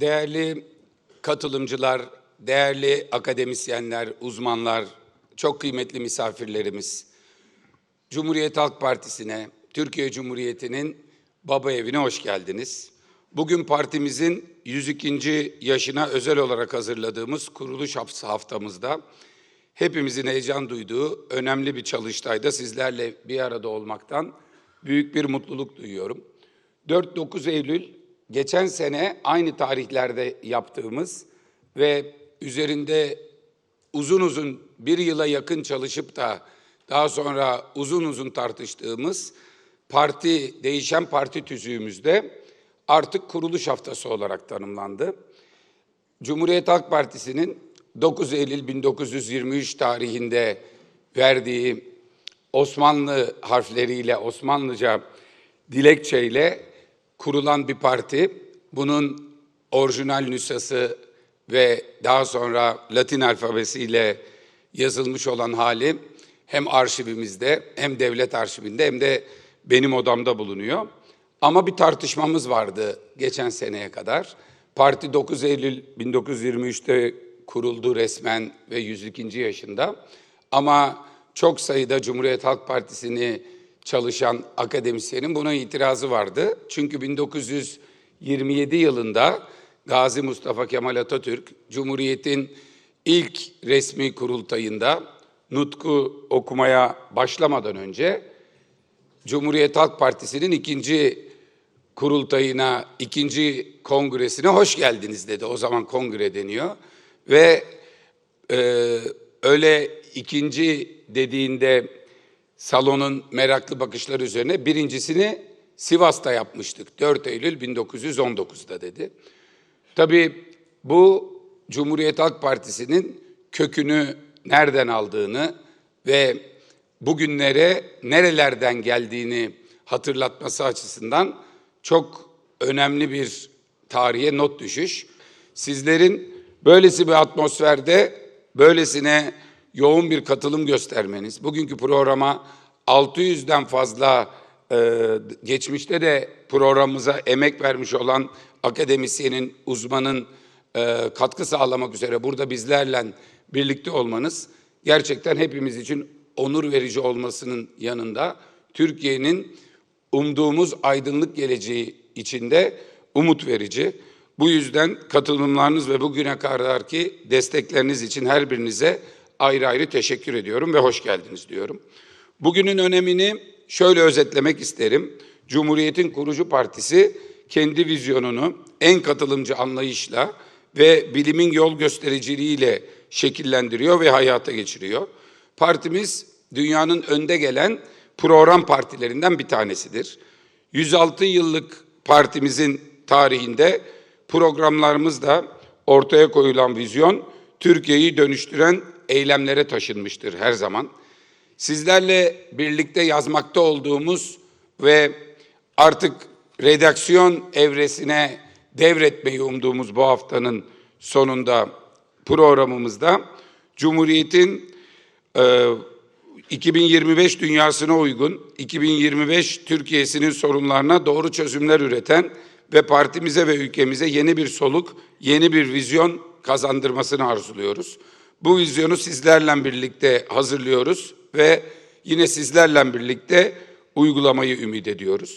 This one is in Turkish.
Değerli katılımcılar, değerli akademisyenler, uzmanlar, çok kıymetli misafirlerimiz, Cumhuriyet Halk Partisi'ne, Türkiye Cumhuriyeti'nin baba evine hoş geldiniz. Bugün partimizin 102. yaşına özel olarak hazırladığımız kuruluş haftamızda hepimizin heyecan duyduğu önemli bir çalıştayda sizlerle bir arada olmaktan büyük bir mutluluk duyuyorum. 4-9 Eylül geçen sene aynı tarihlerde yaptığımız ve üzerinde uzun uzun bir yıla yakın çalışıp da daha sonra uzun uzun tartıştığımız parti, değişen parti tüzüğümüzde artık kuruluş haftası olarak tanımlandı. Cumhuriyet Halk Partisi'nin 9 Eylül 1923 tarihinde verdiği Osmanlı harfleriyle, Osmanlıca dilekçeyle kurulan bir parti. Bunun orijinal nüshası ve daha sonra Latin alfabesiyle yazılmış olan hali hem arşivimizde hem devlet arşivinde hem de benim odamda bulunuyor. Ama bir tartışmamız vardı geçen seneye kadar. Parti 9 Eylül 1923'te kuruldu resmen ve 102. yaşında. Ama çok sayıda Cumhuriyet Halk Partisi'ni çalışan akademisyenin buna itirazı vardı. Çünkü 1927 yılında Gazi Mustafa Kemal Atatürk Cumhuriyet'in ilk resmi kurultayında nutku okumaya başlamadan önce Cumhuriyet Halk Partisi'nin ikinci kurultayına, ikinci kongresine hoş geldiniz dedi. O zaman kongre deniyor. Ve e, öyle ikinci dediğinde salonun meraklı bakışları üzerine birincisini Sivas'ta yapmıştık. 4 Eylül 1919'da dedi. Tabii bu Cumhuriyet Halk Partisi'nin kökünü nereden aldığını ve bugünlere nerelerden geldiğini hatırlatması açısından çok önemli bir tarihe not düşüş. Sizlerin böylesi bir atmosferde böylesine yoğun bir katılım göstermeniz, bugünkü programa 600'den fazla e, geçmişte de programımıza emek vermiş olan akademisyenin, uzmanın e, katkı sağlamak üzere burada bizlerle birlikte olmanız gerçekten hepimiz için onur verici olmasının yanında Türkiye'nin umduğumuz aydınlık geleceği içinde umut verici. Bu yüzden katılımlarınız ve bugüne kadarki destekleriniz için her birinize ayrı ayrı teşekkür ediyorum ve hoş geldiniz diyorum. Bugünün önemini şöyle özetlemek isterim. Cumhuriyet'in kurucu partisi kendi vizyonunu en katılımcı anlayışla ve bilimin yol göstericiliğiyle şekillendiriyor ve hayata geçiriyor. Partimiz dünyanın önde gelen program partilerinden bir tanesidir. 106 yıllık partimizin tarihinde programlarımızda ortaya koyulan vizyon Türkiye'yi dönüştüren eylemlere taşınmıştır her zaman. Sizlerle birlikte yazmakta olduğumuz ve artık redaksiyon evresine devretmeyi umduğumuz bu haftanın sonunda programımızda Cumhuriyet'in e, 2025 dünyasına uygun, 2025 Türkiye'sinin sorunlarına doğru çözümler üreten ve partimize ve ülkemize yeni bir soluk, yeni bir vizyon kazandırmasını arzuluyoruz. Bu vizyonu sizlerle birlikte hazırlıyoruz ve yine sizlerle birlikte uygulamayı ümit ediyoruz.